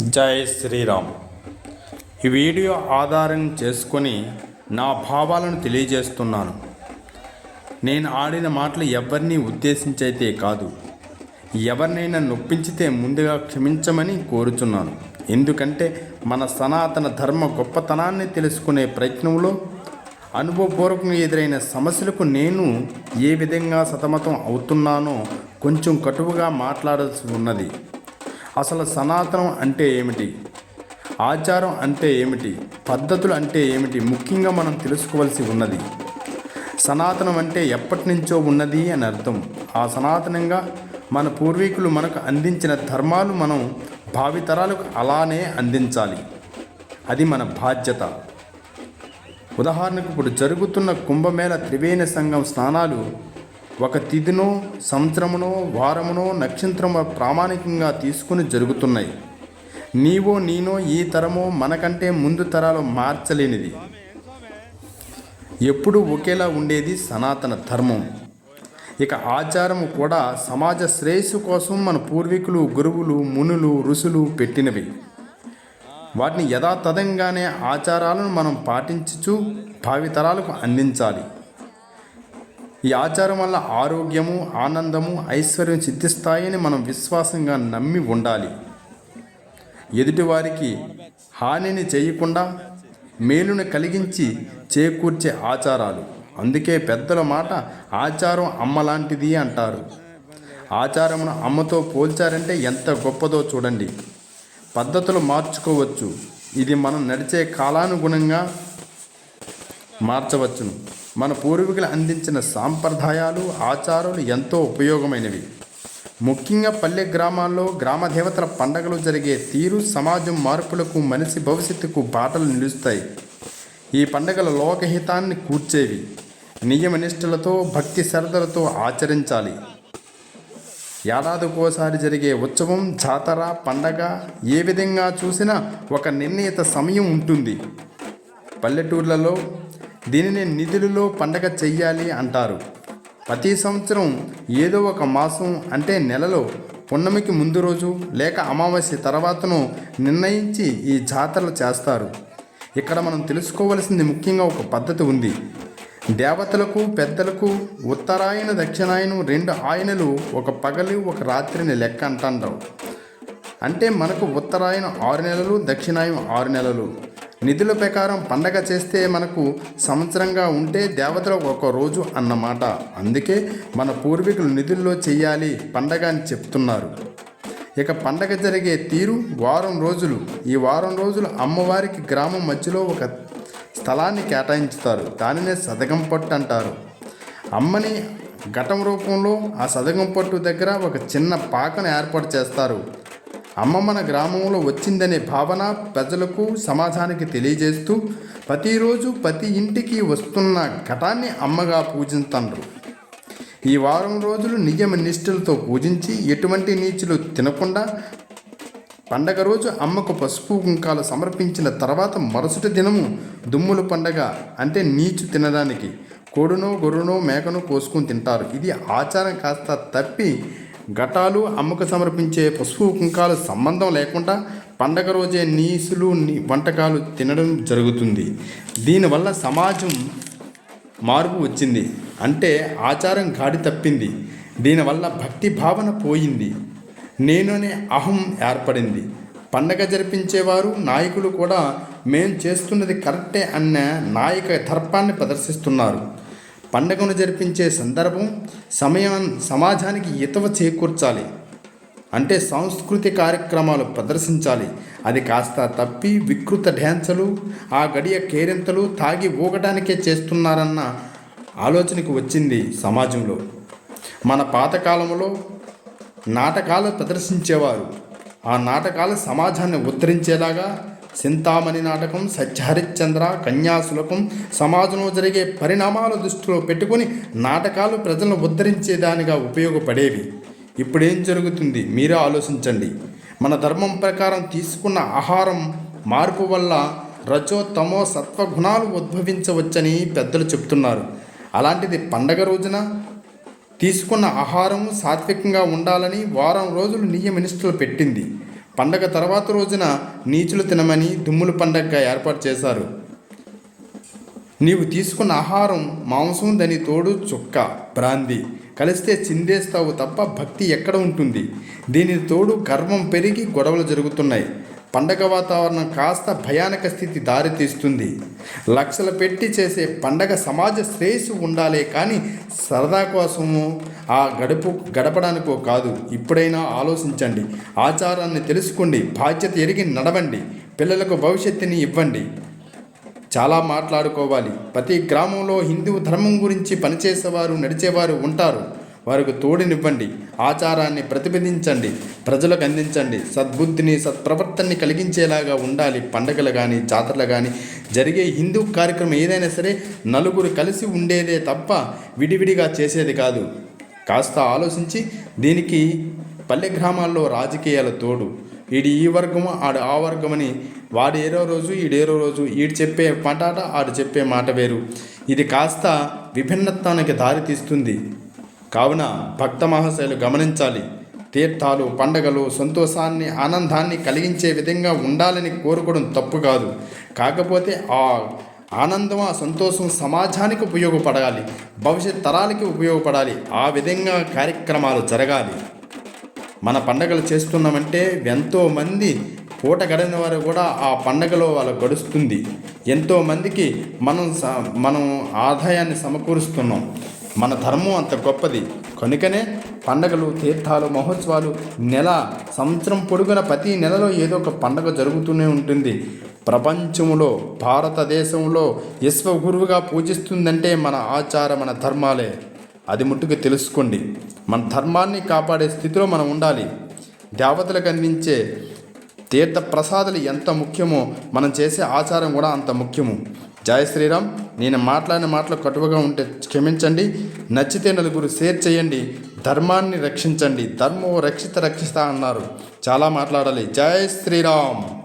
జై శ్రీరామ్. ఈ వీడియో ఆధారం చేసుకొని నా భావాలను తెలియజేస్తున్నాను. నేను ఆడిన మాటలు ఎవరిని ఉద్దేశించైతే కాదు. ఎవరినైనా నొప్పించితే ముందుగా క్షమించమని కోరుచున్నాను. ఎందుకంటే మన సనాతన ధర్మ గొప్పతనాన్ని తెలుసుకునే ప్రయత్నంలో అనుభవపూర్వకంగా ఎదురైన సమస్యలకు నేను ఏ విధంగా సతమతం అవుతున్నానో కొంచెం కటువుగా మాట్లాడాల్సి ఉన్నది. అసలు సనాతనం అంటే ఏమిటి? ఆచారం అంటే ఏమిటి? పద్ధతులు అంటే ఏమిటి? ముఖ్యంగా మనం తెలుసుకోవాల్సి ఉన్నది. సనాతనం అంటే ఎప్పటి నుంచో ఉన్నది అని అర్థం. ఆ సనాతనంగా మన పూర్వీకులు మనకు అందించిన ధర్మాలు మనం భావితరాలకు అలానే అందించాలి. అది మన బాధ్యత. ఉదాహరణకు ఇప్పుడు జరుగుతున్న కుంభమేళ త్రివేణ సంఘం స్నానాలు ఒక తిథినో సంవత్సరమునో వారమునో నక్షత్రమో ప్రామాణికంగా తీసుకుని జరుగుతున్నాయి. నీవో నీనో ఈ తరమో మనకంటే ముందు తరాలు మార్చలేనిది. ఎప్పుడూ ఒకేలా ఉండేది సనాతన ధర్మం. ఇక ఆచారము కూడా సమాజ శ్రేయస్సు కోసం మన పూర్వీకులు గురువులు మునులు ఋషులు పెట్టినవి. వాటిని యథాతథంగానే ఆచారాలను మనం పాటించుచు భావితరాలకు అందించాలి. ఈ ఆచారం వల్ల ఆరోగ్యము ఆనందము ఐశ్వర్యం సిద్ధిస్తాయని మనం విశ్వాసంగా నమ్మి ఉండాలి. ఎదుటివారికి హానిని చేయకుండా మేలును కలిగించి చేకూర్చే ఆచారాలు. అందుకే పెద్దల మాట ఆచారం అమ్మలాంటిది అంటారు. ఆచారమును అమ్మతో పోల్చారంటే ఎంత గొప్పదో చూడండి. పద్ధతులు మార్చుకోవచ్చు. ఇది మనం నడిచే కాలానుగుణంగా మార్చవచ్చును. మన పూర్వీకులు అందించిన సాంప్రదాయాలు ఆచారాలు ఎంతో ఉపయోగమైనవి. ముఖ్యంగా పల్లె గ్రామాల్లో గ్రామ దేవతల పండగలు జరిగే తీరు సమాజం మార్పులకు మనిషి భవిష్యత్తుకు బాటలు నిలుస్తాయి. ఈ పండగల లోకహితాన్ని కూర్చేవి. నియమనిష్టలతో భక్తి శ్రద్ధలతో ఆచరించాలి. ఏడాదికోసారి జరిగే ఉత్సవం జాతర పండగ ఏ విధంగా చూసినా ఒక నిర్ణీత సమయం ఉంటుంది. పల్లెటూర్లలో దీనిని నిధులలో పండగ చెయ్యాలి అంటారు. ప్రతి సంవత్సరం ఏదో ఒక మాసం అంటే నెలలో పున్నమికి ముందు రోజు లేక అమావాస్య తర్వాతను నిర్ణయించి ఈ జాతరలు చేస్తారు. ఇక్కడ మనం తెలుసుకోవలసింది ముఖ్యంగా ఒక పద్ధతి ఉంది. దేవతలకు పెద్దలకు ఉత్తరాయణ దక్షిణాయనం రెండు ఆయనలు ఒక పగలు ఒక రాత్రిని లెక్క అంటారు అంటే మనకు ఉత్తరాయణం ఆరు నెలలు దక్షిణాయనం ఆరు నెలలు. నిధుల ప్రకారం పండగ చేస్తే మనకు సంవత్సరంగా ఉంటే దేవతలకు ఒక రోజు అన్నమాట. అందుకే మన పూర్వీకులు నిధుల్లో చేయాలి పండగ అని చెప్తున్నారు. ఇక పండగ జరిగే తీరు వారం రోజులు. ఈ వారం రోజులు అమ్మవారికి గ్రామం మధ్యలో ఒక స్థలాన్ని కేటాయించుతారు. దానినే సదగం పట్టు అంటారు. అమ్మని ఘటం రూపంలో ఆ సదగం పట్టు దగ్గర ఒక చిన్న పాకను ఏర్పాటు చేస్తారు. అమ్మ మన గ్రామంలో వచ్చిందనే భావన ప్రజలకు సమాజానికి తెలియజేస్తూ ప్రతిరోజు ప్రతి ఇంటికి వస్తున్న ఘటాన్ని అమ్మగా పూజించండ్రు. ఈ వారం రోజులు నియమ నిష్ఠలతో పూజించి ఎటువంటి నీచులు తినకుండా పండగ రోజు అమ్మకు పసుపు కుంకాలు సమర్పించిన తర్వాత మరుసటి దినము దుమ్ముల పండగ అంటే నీచు తినడానికి కోడునో గొర్రెనో మేకను కోసుకుని తింటారు. ఇది ఆచారం కాస్త తప్పి ఘటాలు అమ్మకు సమర్పించే పసుపు కుంకాలు సంబంధం లేకుండా పండగ రోజే నీసులు నీ- వంటకాలు తినడం జరుగుతుంది. దీనివల్ల సమాజం మార్పు వచ్చింది. అంటే ఆచారం గాడి తప్పింది. దీనివల్ల భక్తి భావన పోయింది. నేనునే అహం ఏర్పడింది. పండగ జరిపించేవారు నాయకులు కూడా మేం చేస్తున్నది కరెక్టే అన్న నాయక దర్పాన్ని ప్రదర్శిస్తున్నారు. పండగను జరిపించే సందర్భం సమయం సమాజానికి ఇతవ చేకూర్చాలి. అంటే సాంస్కృతిక కార్యక్రమాలు ప్రదర్శించాలి. అది కాస్త తప్పి వికృత డ్యాన్సులు ఆ గడియ కేరింతలు తాగి ఊగటానికే చేస్తున్నారన్న ఆలోచనకు వచ్చింది సమాజంలో. మన పాతకాలంలో నాటకాలు ప్రదర్శించేవారు. ఆ నాటకాలు సమాజాన్ని ఉద్ధరించేలాగా చింతామణి నాటకం సత్యహరిశ్చంద్ర కన్యాశులకం సమాజంలో జరిగే పరిణామాల దృష్టిలో పెట్టుకుని నాటకాలు ప్రజలను ఉద్ధరించేదానిగా ఉపయోగపడేవి. ఇప్పుడేం జరుగుతుంది? మీరే ఆలోచించండి. మన ధర్మం ప్రకారం తీసుకున్న ఆహారం మార్పు వల్ల రజో తమో సత్వగుణాలు ఉద్భవించవచ్చని పెద్దలు చెప్తున్నారు అలాంటిది పండగ రోజున తీసుకున్న ఆహారం సాత్వికంగా ఉండాలని వారం రోజులు నియమ నిష్ఠలు పెట్టింది. పండగ తర్వాత రోజున నీచులు తినమని దుమ్ముల పండగగా ఏర్పాటు చేశారు. నీవు తీసుకున్న ఆహారం మాంసం దాని తోడు చుక్క బ్రాంది కలిస్తే చిందేస్తావు తప్ప భక్తి ఎక్కడ ఉంటుంది? దీని తోడు గర్వం పెరిగి గొడవలు జరుగుతున్నాయి. పండగ వాతావరణం కాస్త భయానక స్థితి దారితీస్తుంది. లక్షలు పెట్టి చేసే పండగ సమాజ శ్రేయస్సు ఉండాలే కానీ సరదా కోసము ఆ గడుపు గడపడానికో కాదు. ఇప్పుడైనా ఆలోచించండి. ఆచారాన్ని తెలుసుకోండి. బాధ్యత ఎరిగి నడవండి. పిల్లలకు భవిష్యత్తుని ఇవ్వండి. చాలా మాట్లాడుకోవాలి. ప్రతి గ్రామంలో హిందూ ధర్మం గురించి పనిచేసేవారు నడిచేవారు ఉంటారు. వారికి తోడునివ్వండి. ఆచారాన్ని ప్రతిపాదించండి ప్రజలకు అందించండి. సద్బుద్ధిని సత్ప్రవర్తనని కలిగించేలాగా ఉండాలి. పండగలు కానీ జాతరలు కానీ జరిగే హిందూ కార్యక్రమం ఏదైనా సరే నలుగురు కలిసి ఉండేదే తప్ప విడివిడిగా చేసేది కాదు. కాస్త ఆలోచించి దీనికి పల్లె గ్రామాల్లో రాజకీయాల తోడు. ఇది ఈ వర్గము ఆడు ఆ వర్గమని వాడు ఏరో రోజు ఈడేరో రోజు ఈడు చెప్పే మాట ఆడు చెప్పే మాట వేరు. ఇది కాస్త విభిన్నత్వానికి దారి తీస్తుంది. కావున భక్త మహాశయులు గమనించాలి. తీర్థాలు పండగలు సంతోషాన్ని ఆనందాన్ని కలిగించే విధంగా ఉండాలని కోరుకోవడం తప్పు కాదు. కాకపోతే ఆ ఆనందం ఆ సంతోషం సమాజానికి ఉపయోగపడాలి. భవిష్యత్ తరాలకి ఉపయోగపడాలి. ఆ విధంగా కార్యక్రమాలు జరగాలి. మన పండగలు చేస్తున్నామంటే ఎంతోమంది పూట గడిన వారు కూడా ఆ పండగలో వాళ్ళ గడుస్తుంది. ఎంతోమందికి మనం స- మనం ఆదాయాన్ని సమకూరుస్తున్నాం. మన ధర్మం అంత గొప్పది. కనుకనే పండగలు తీర్థాలు మహోత్సవాలు నెల సంవత్సరం పొడుగున ప్రతి నెలలో ఏదో ఒక పండగ జరుగుతూనే ఉంటుంది. ప్రపంచంలో భారతదేశంలో విశ్వగురువుగా పూజిస్తుందంటే మన ఆచార మన ధర్మాలే. అది ముట్టుకు తెలుసుకోండి. మన ధర్మాన్ని కాపాడే స్థితిలో మనం ఉండాలి. దేవతలకు అందించే తీర్థ ప్రసాదాలు ఎంత ముఖ్యమో మనం చేసే ఆచారం కూడా అంత ముఖ్యము. జయ శ్రీరామ్. నేను మాట్లాడిన మాటలు కటువగా ఉంటే క్షమించండి. నచ్చితే నలుగురు షేర్ చేయండి. ధర్మాన్ని రక్షించండి. ధర్మం రక్షిత రక్షిస్తా అన్నారు. చాలా మాట్లాడాలి. జయ శ్రీరామ్.